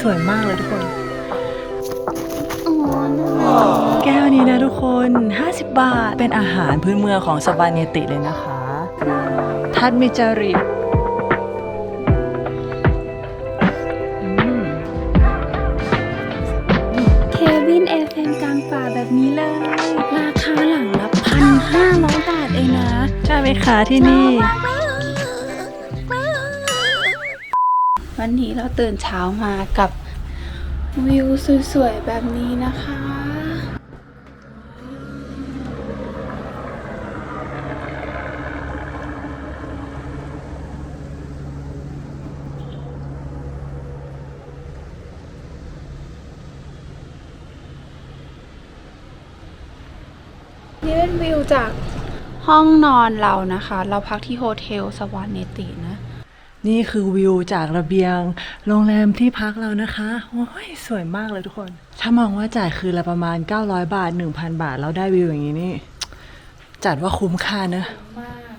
สวยมากเลยทุกคน แก้วนี้นะทุกคน 50 บาท เป็นอาหารพื้นเมืองของสวาเนติเลยนะคะ ทัดมิจาริอืมเควินเอฟเอ็มกลางป่าแบบนี้เลย ราคาหลังละพันห้าร้อยบาทเองนะ ใช่ไหมคะที่นี่ วันนี้เราตื่นเช้ามากับวิวสวยๆ แบบนี้นะคะ นี่เป็นวิวจากห้องนอนเรานะคะ เราพักที่โฮเทลสวานเนตินะ นี่คือวิวจากระเบียง โรงแรมที่พักเรานะคะโอ้ยสวยมากเลยทุกคน ถ้ามองว่าจ่ายคืนละประมาณ 900 บาท 1,000 บาท แล้วได้วิวอย่างนี้นี่ จัดว่าคุ้มค่าเนอะมาก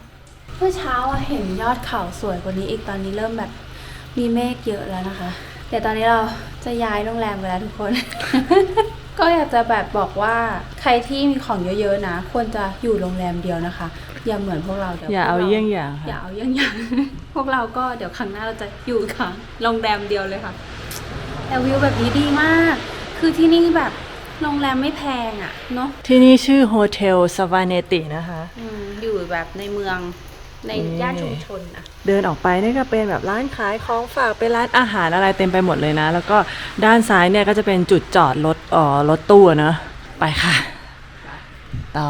เมื่อเช้าอะเห็นยอดเขาสวยกว่านี้อีกตอนนี้เริ่มแบบมีเมฆเยอะแล้วนะคะเดี๋ยวตอนนี้เราจะย้ายโรงแรมไปแล้วทุกคน ก็อยากจะแบบบอกว่าใครที่มีของเยอะๆนะ ควรจะอยู่โรงแรมเดียวนะคะ อย่าเหมือนพวกเราดี๋วอย่าเอาพวกรเยี่ยงอย่างอย่าค่ะเอาเยี่ยงอย่าง พวกเราก็เดี๋ยวครั้งหน้าเราจะอยู่ค่ะโรงแรมเดียวเลยค่ะแต่วิวแบบนี้ดีมาก คือที่นี่แบบโรงแรมไม่แพงอะ่ะเนาะที่นี่ชื่อโฮเทลสวาเนตินะคะ อืมอยู่แบบในเมืองในนี่ ย่านชุมชนนะเดินออกไปเนี่ยก็เป็นแบบร้านขายของฝากเป็นร้านอาหารอะไรเต็มไปหมดเลยนะ แล้วก็ด้านซ้ายเนี่ยก็จะเป็นจุดจอดรถเอ่อรถตู้อะเนอะไปค่ะ ต่อ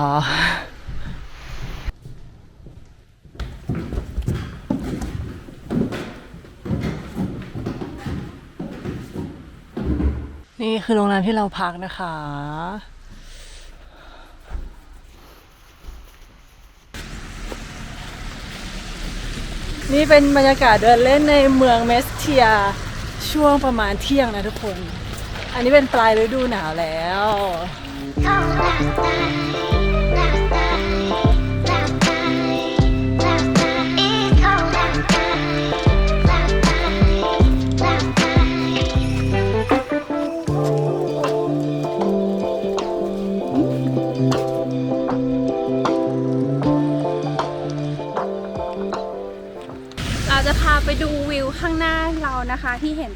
นี่คือโรงแรมที่เราพักนะคะ นี่เป็นบรรยากาศเดินเล่นในเมืองเมสเทีย ช่วงประมาณเที่ยงนะทุกคน อันนี้เป็นปลายฤดูหนาวแล้ว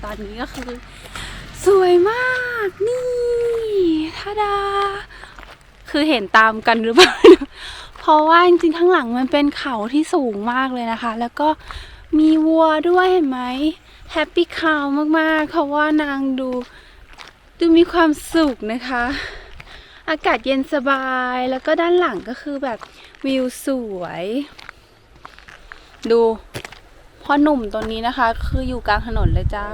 อนนี้ก็คือ สวยมากนี่ทาดา คือเห็นตามกันหรือเปล่า เพราะว่าจริงๆข้างหลังมันเป็นเขาที่สูงมากเลยนะคะ แล้วก็มีวัวด้วยเห็นไหมแฮปปี้คาวมากๆ เพราะว่านางดูดูมีความสุขนะคะ อากาศเย็นสบายแล้วก็ด้านหลังก็คือแบบวิวสวย ดู พ่อหนุ่มตัวนี้นะคะ คืออยู่กลางถนนเลยจ้า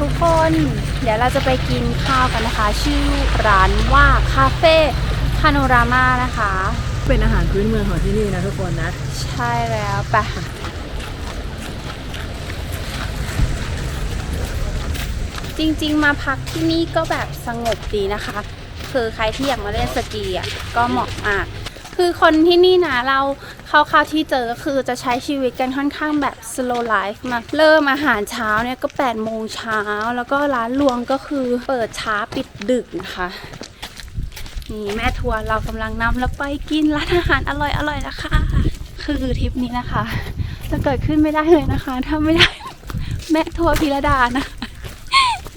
ทุกคนเดี๋ยวเราจะไปกินข้าวกันนะคะ ชื่อร้านว่าคาเฟ่พาโนรามานะคะ เป็นอาหารพื้นเมืองของที่นี่นะทุกคนนะ ใช่แล้วไป จริง ๆ มาพักที่นี่ก็แบบสงบดีนะคะ คือใครที่อยากมาเล่นสกีอะก็เหมาะมาก คือคนที่นี่นะเราคร่าวๆที่เจอก็คือจะใช้ชีวิตกันค่อนข้างแบบ slow life มาเริ่มอาหารเช้าเนี่ยก็8โมงเช้าแล้วก็ร้านรวงก็คือเปิดช้าปิดดึกนะคะนี่แม่ทัวร์เรากำลังนำเราไปกินร้านอาหารอร่อยๆนะคะ คือทริปนี้นะคะ จะเกิดขึ้นไม่ได้เลยนะคะ ถ้าไม่ได้ แม่ทัวร์พิรดานะ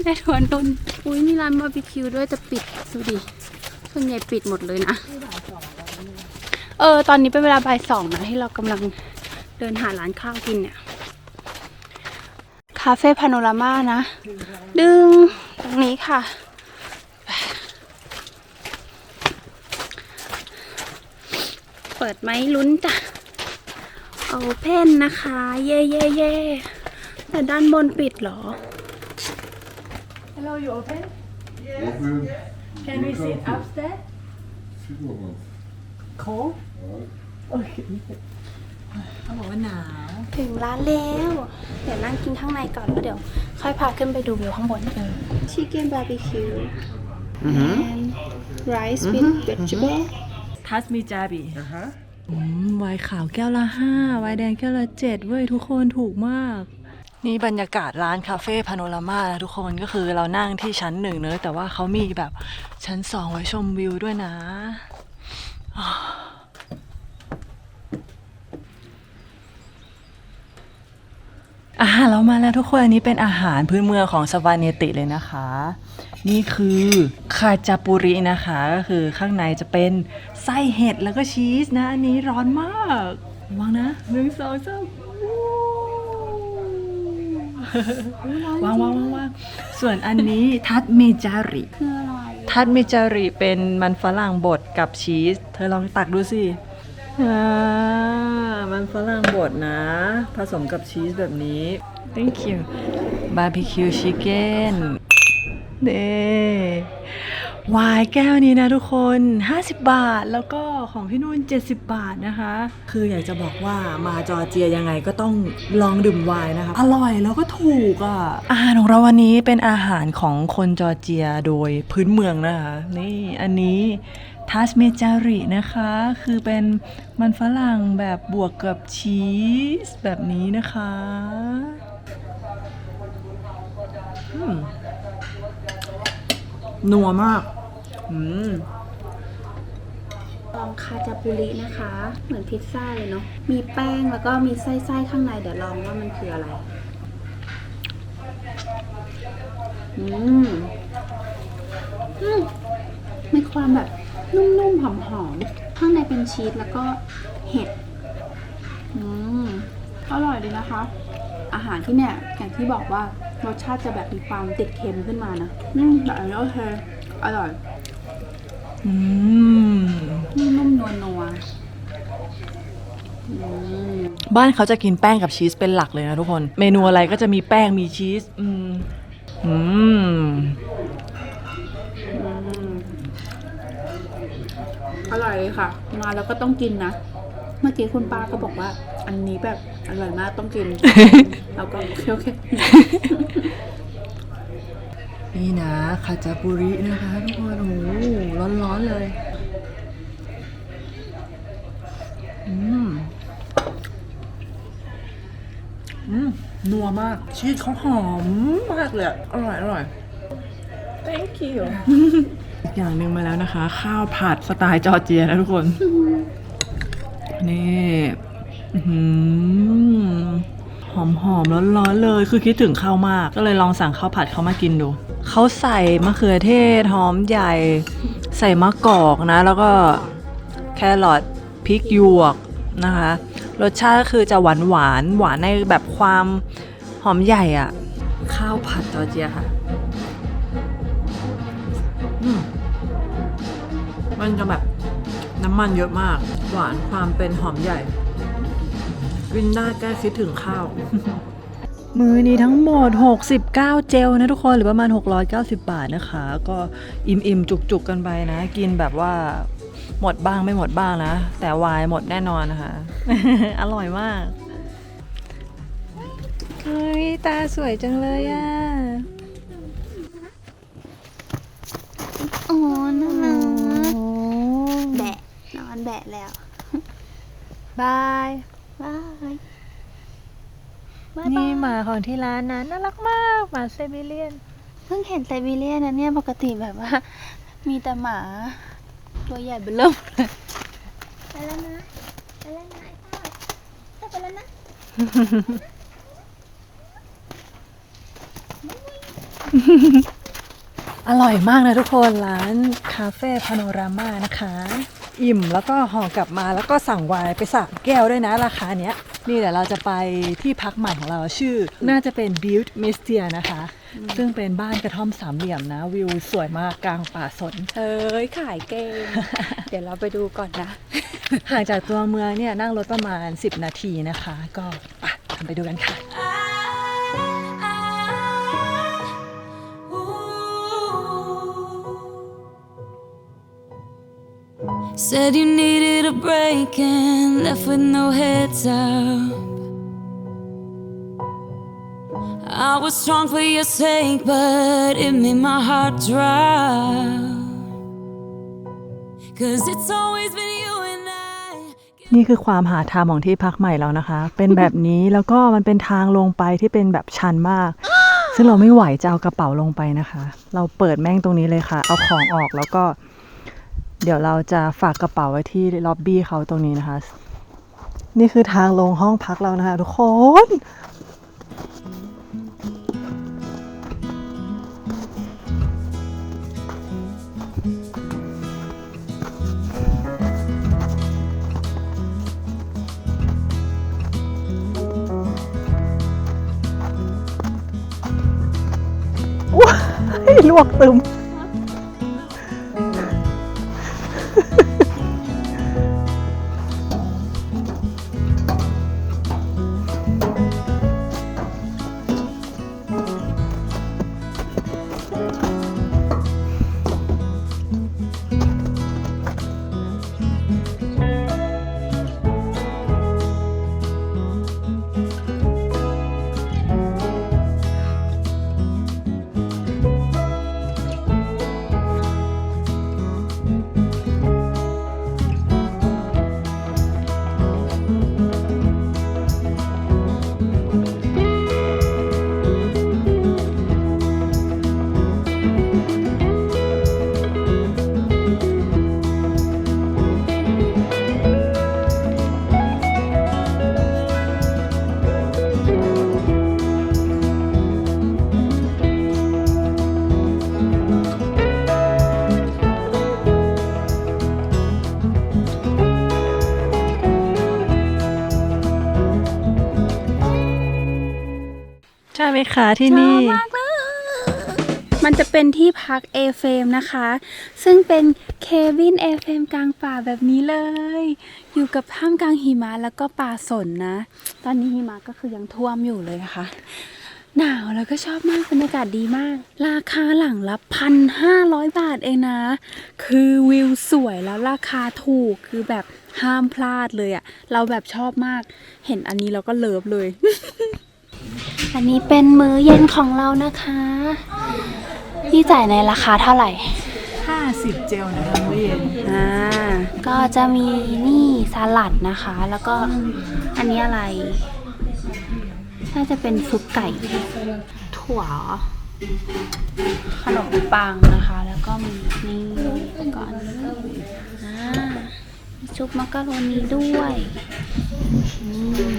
แม่ทัวร์นนท์อุ้ยมีร้านบาร์บีคิวด้วยจะปิดดูดิส่วนใหญ่ปิดหมดเลยนะ เออ ตอนนี้เป็นเวลาบ่ายสองนะที่เรากำลังเดินหาร้านข้าวกินเนี่ย คาเฟ่พาโนรามานะ ดึงตรงนี้ค่ะ เปิดไหมลุ้นจ้ะโอเพนนะคะ เย่เย่เย่แต่ด้านบนปิดเหรอ Hello you open Open. Can we sit upstairs Sit nog wat. Cold โอเคเขาบอกว่าหนาว ถึงร้านแล้ว เดี๋ยวนั่งกินข้างในก่อนแล้วเดี๋ยว ค่อยพาขึ้นไปดูวิวข้างบนชิคเก้นบาร์บีคิว and rice with vegetable ทัสมีจาบีอืมไวน์ขาวแก้วละห้าไวน์แดงแก้วละเจ็ดเว้ยทุกคนถูกมาก นี่บรรยากาศร้านคาเฟ่พาโนรามานะทุกคนก็คือเรานั่งที่ชั้นหนึ่งเนอะแต่ว่าเขามีแบบชั้นสองไว้ชมวิวด้วยนะ อาหารเรามาแล้วทุกคนอันนี้เป็นอาหารพื้นเมืองของสวาเนติเลยนะคะ นี่คือคาจาปุรินะคะ ก็คือข้างในจะเป็นไส้เห็ดแล้วก็ชีสนะ อันนี้ร้อนมากระวังนะหนึ่งสองสาม วางวางวางวางส่วนอันนี้ทัดเมจาริ คืออะไรทัดเมจาริเป็นมันฝรั่งบดกับชีส เธอลองตักดูสิอ่ามันฝรั่งบดนะ ผสมกับชีสแบบนี้ thank you barbecue chicken เน่ วายแก้วนี้นะทุกคน 50 บาทแล้วก็ของพี่นุ่น 70 บาทนะคะ คืออยากจะบอกว่ามาจอร์เจียยังไงก็ต้องลองดื่มวน์นะคะ อร่อยแล้วก็ถูกอะ อาหารของเราวันนี้เป็นอาหารของคนจอร์เจียโดยพื้นเมืองนะคะ นี่อันนี้ทัสเมจารินะคะ คือเป็นมันฝรั่งแบบบวกกับชีสแบบนี้นะคะ อืม นัวมาก อืมลองคาจาปุรินะคะ เหมือนพิซซ่าเลยเนาะ มีแป้งแล้วก็มีไส้ไส้ๆข้างใน เดี๋ยวลองว่ามันคืออะไร อืม อืม มีความแบบนุ่มๆหอมๆ ข้างในเป็นชีสแล้วก็เห็ด อืม อร่อยดีนะคะ อาหารที่เนี่ยอย่างที่บอกว่า รสชาติจะแบบมีความติดเค็มขึ้นมานะอืมแต่อันนี้โอเคอร่อย อืมนุ่มๆนัวๆอืมบ้านเขาจะกินแป้งกับชีสเป็นหลักเลยนะทุกคน เมนูอะไรก็จะมีแป้งมีชีส อืม อืมอร่อยเลยค่ะ มาแล้วก็ต้องกินนะ เมื่อกี้คุณป้าก็บอกว่า อันนี้แบบอร่อยมากต้องกิน เราก็โอเคโอเคนี่นะคาจาปุรินะคะทุกคนโอ้โหร้อนๆเลย อืม อืม นัวมาก ชีสเขาหอมมากเลยอะอร่อยอร่อย thank you อีกอย่างหนึ่งมาแล้วนะคะ ข้าวผัดสไตล์จอร์เจียนะทุกคน นี่อื้อหือหอมหอมๆร้อนๆเลย คือคิดถึงข้าวมาก ก็เลยลองสั่งข้าวผัดเขามากินดู เขาใส่มะเขือเทศหอมใหญ่ ใส่มะกอกนะ แล้วก็แครอทพริกหยวกนะคะ รสชาติก็คือจะหวานหวานๆหวานในแบบความหอมใหญ่อะข้าวผัดจอร์เจียค่ะอืมมันจะแบบ น้ำมันเยอะมาก หวานความเป็นหอมใหญ่ กินได้แก้คิดถึงข้าว มือนี้ทั้งหมด 69 เจลนะทุกคนหรือประมาณ 690 บาทนะคะ ก็อิ่มๆ จุกๆ กันไปนะ กินแบบว่าหมดบ้างไม่หมดบ้างนะ แต่วายหมดแน่นอนนะคะ อร่อยมากเฮ้ยตาสวยจังเลยอะโอ้น่ารักแบะนอน แบะแล้ว บายบายบาย นี่หบายมาของที่ร้านนะน่ารักมากหมาไซบีเรียน เพิ่งเห็นไซบีเรียนนะเนี่ยปกติแบบว่า มีแต่หมา ตัวใหญ่เบลเริ่มเลยไปแล้วนะไปแล้วนะไอ้ต้าไปแล้วนะ อร่อยมากนะทุกคนร้านคาเฟ่พาโนรามานะคะ อิ่มแล้วก็ห่อกลับมาแล้วก็สั่งไวน์ไปสามแก้วด้วยนะราคาเนี้ย นี่เดี๋ยวเราจะไปที่พักใหม่ของเราชื่อ น่าจะเป็น Build m i s t i a นะคะ ซึ่งเป็นบ้านกระท่อมสามเหลี่ยมนะ วิวสวยมากกลางป่าสน เอ้ยขายเก่ง เดี๋ยวเราไปดูก่อนนะ ห่างจากตัวเมืองเนี่ยนั่งรถประมาณ 10 นาทีนะคะ ก็ไปทำไปดูกันค่ะ Said you needed a break and left with no heads up. I heart was strong for your sake, but it made my heart drown. Cause it's always been you and I. นี่คือความหาทางของที่พักใหม่แล้วนะคะ เป็นแบบนี้แล้วก็มันเป็นทางลงไปที่เป็นแบบชันมาก ซึ่งเราไม่ไหวจะเอากระเป๋าลงไปนะคะ เราเปิดแม่งตรงนี้เลยค่ะ เอาของออกแล้วก็ เดี๋ยวเราจะฝากกระเป๋าไว้ที่ล็อบบี้เขาตรงนี้นะคะ นี่คือทางลงห้องพักเรานะคะทุกคนว้ายลวกตึม ไหมคะที่นี่ ชอบมากเลยมันจะเป็นที่พักเอเฟมนะคะ ซึ่งเป็นเคบินเอเฟมกลางป่าแบบนี้เลย อยู่กับท่ามกลางหิมะแล้วก็ป่าสนนะ ตอนนี้หิมะก็คือยังท่วมอยู่เลยนะคะ หนาวแล้วก็ชอบมากบรรยากาศดีมาก ราคาหลังละพันห้าร้อยบาทเองนะ คือวิวสวยแล้วราคาถูกคือแบบห้ามพลาดเลยอะเราแบบชอบมาก เห็นอันนี้เราก็เลิฟเลย อันนี้เป็นมื้อเย็นของเรานะคะ ที่จ่ายในราคาเท่าไหร่ 50 เจลนะคะมื้อเย็นอ่าก็จะมีนี่สลัดนะคะ แล้วก็อันนี้อะไร น่าจะเป็นซุปไก่ ถั่ว ขนมปังนะคะ แล้วก็มีนี่ก่อนอ่ามีซุปมักกะโรนีด้วย อืม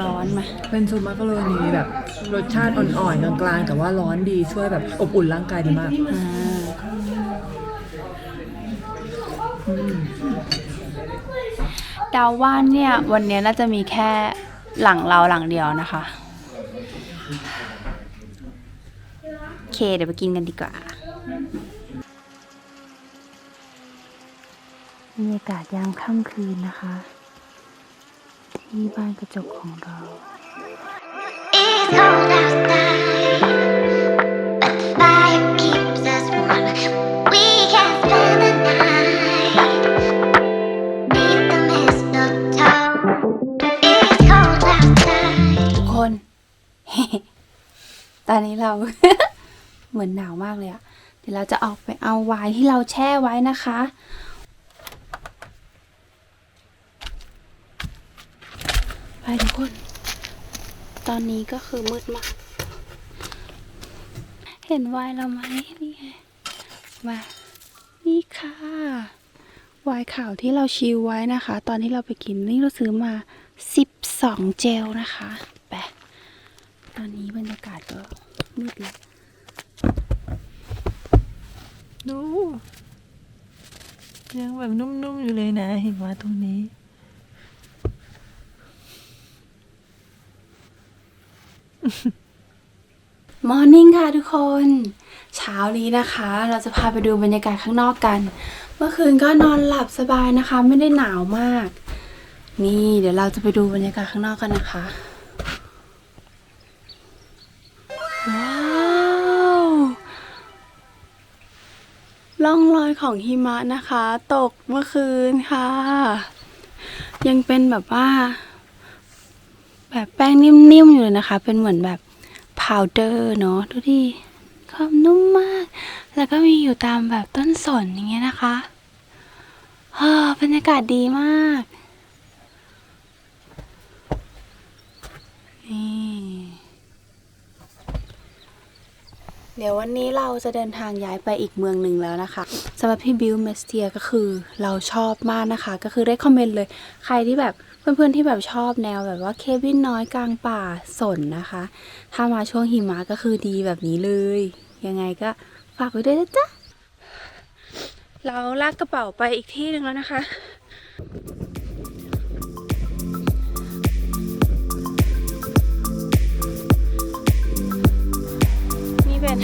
ร้อนไหมเป็นซุปมักกะโรนีแบบรสชาติอ่อนๆกลางๆแต่ว่าร้อนดีช่วยแบบอบอุ่นร่างกายดีมากอ่าเดาว่าเนี่ย วันนี้น่าจะมีแค่หลังเราหลังเดียวนะคะ โอเค เดี๋ยวไปกินกันดีกว่า รรยากาศยามค่ำคืนนะคะ ที่บ้านกระจกของเราทุกคน ตอนนี้เรา เหมือนหนาวมากเลยอะเดี๋ยวเราจะออกไปเอาไวน์ที่เราแช่ไว้นะคะ ไป ทุกคน ตอนนี้ก็คือมืดมาก เห็นไวน์เราไหมนี่ไงมานี่ค่ะไวน์ขาวที่เราชิลไว้นะคะ ตอนที่เราไปกินนี่เราซื้อมา12เจลนะคะไปตอนนี้บรรยากาศก็มืดแล้วดูยังแบบนุ่มๆอยู่เลยนะเห็นว่าตรงนี้ มอร์นิ่งค่ะทุกคน เช้านี้นะคะ เราจะพาไปดูบรรยากาศข้างนอกกัน เมื่อคืนก็นอนหลับสบายนะคะ ไม่ได้หนาวมาก นี่เดี๋ยวเราจะไปดูบรรยากาศข้างนอกกันนะคะว้าวล่องรอยของหิมะนะคะ ตกเมื่อคืนค่ะ ยังเป็นแบบว่า แบบแป้งนิ่มๆอยู่เลยนะคะ เป็นเหมือนแบบาวเดอร์เนาะดูดิความนุ่มมาก แล้วก็มีอยู่ตามแบบต้นสนอย่างเงี้ยนะคะฮ่าบรรยากาศดีมาก นี่ เดี๋ยววันนี้เราจะเดินทางย้ายไปอีกเมืองหนึ่งแล้วนะคะสำหรับพี่บิวเมสเทียก็คือเราชอบมากนะคะ ก็คือได้คอมเมนต์เลย ใครที่แบบ เพื่อนๆที่แบบชอบแนวแบบว่าเควินน้อยกลางป่าสนนะคะ ถ้ามาช่วงหิมะก็คือดีแบบนี้เลย ยังไงก็ฝากไว้ด้วยนะจ๊ะ เราลากกระเป๋าไปอีกที่หนึ่งแล้วนะคะนี่เป็น